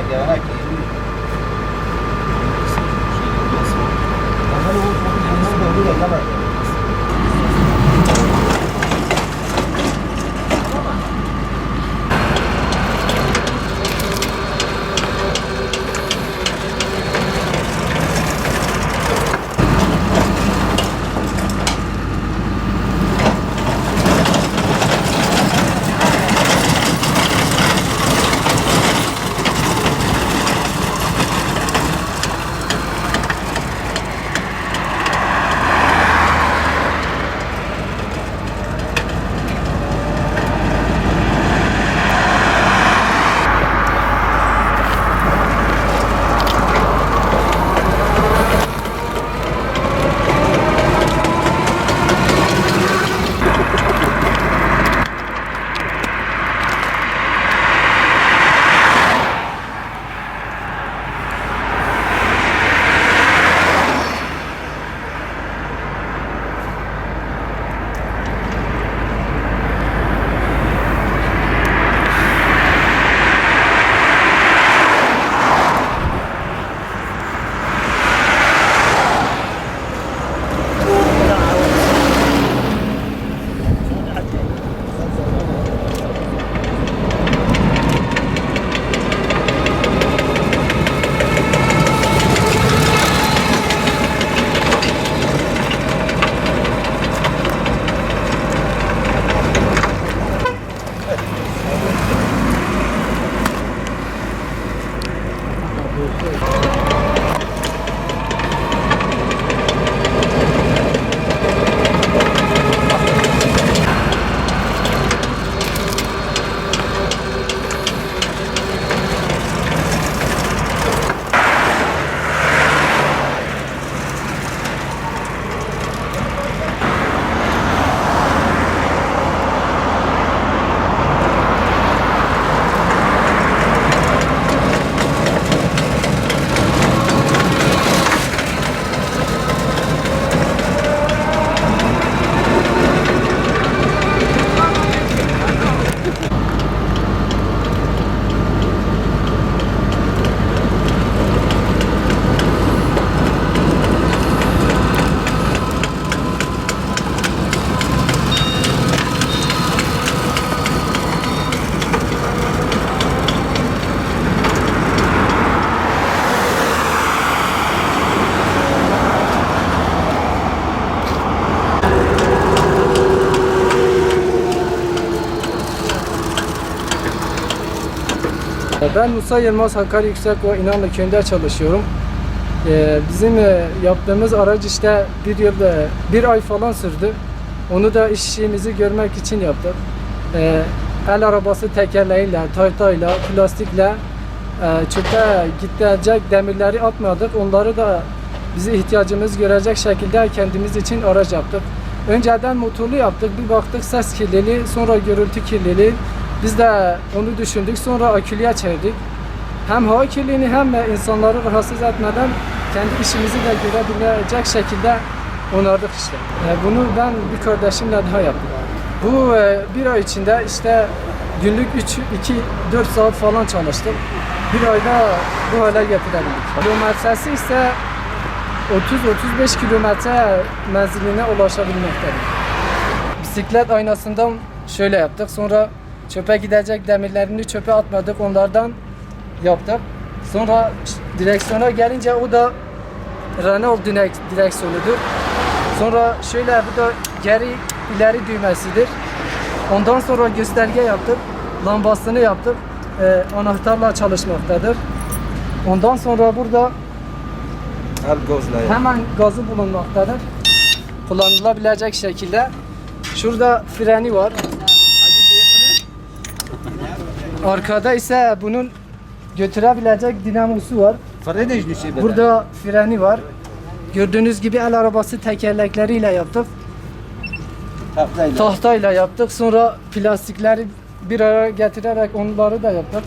aqui Ben Musa Yılmaz Hakkari Yüksekova İnanlı köyünde çalışıyorum. Ee, bizim e, yaptığımız araç işte bir yıl, e, bir ay falan sürdü. Onu da işimizi görmek için yaptık. Ee, el arabası tekerleğiyle, taytayla, plastikle e, çöpe gidecek demirleri atmadık. Onları da bizi ihtiyacımız görecek şekilde kendimiz için araç yaptık. Önceden motorlu yaptık. Bir baktık ses kirliliği, sonra gürültü kirliliği. Biz de onu düşündük. Sonra akülüye çevirdik. Hem hava kirliliğini hem de insanları rahatsız etmeden kendi işimizi de görebilecek şekilde onardık işte. E, bunu ben bir kardeşimle daha yaptım. Bu e, bir ay içinde işte günlük 3, 2, 4 saat falan çalıştık. Bir ayda bu hale getirebildik. Kilometresi ise 30-35 kilometre menziline ulaşabilmektedir. Bisiklet aynasından şöyle yaptık. Sonra çöpe gidecek demirlerini çöpe atmadık. Onlardan yaptık. Sonra direksiyona gelince o da Renault direk, direksiyonudur. Sonra şöyle bu da geri ileri düğmesidir. Ondan sonra gösterge yaptık. Lambasını yaptık. Ee, anahtarla çalışmaktadır. Ondan sonra burada Her gozla. hemen gazı bulunmaktadır. Kullanılabilecek şekilde. Şurada freni var. Arkada ise bunun götürebilecek dinamosu var. Be. Burada freni var. Gördüğünüz gibi el arabası tekerlekleriyle yaptık. tahtayla. Tahtayla yaptık. Sonra plastikleri bir araya getirerek onları da yaptık.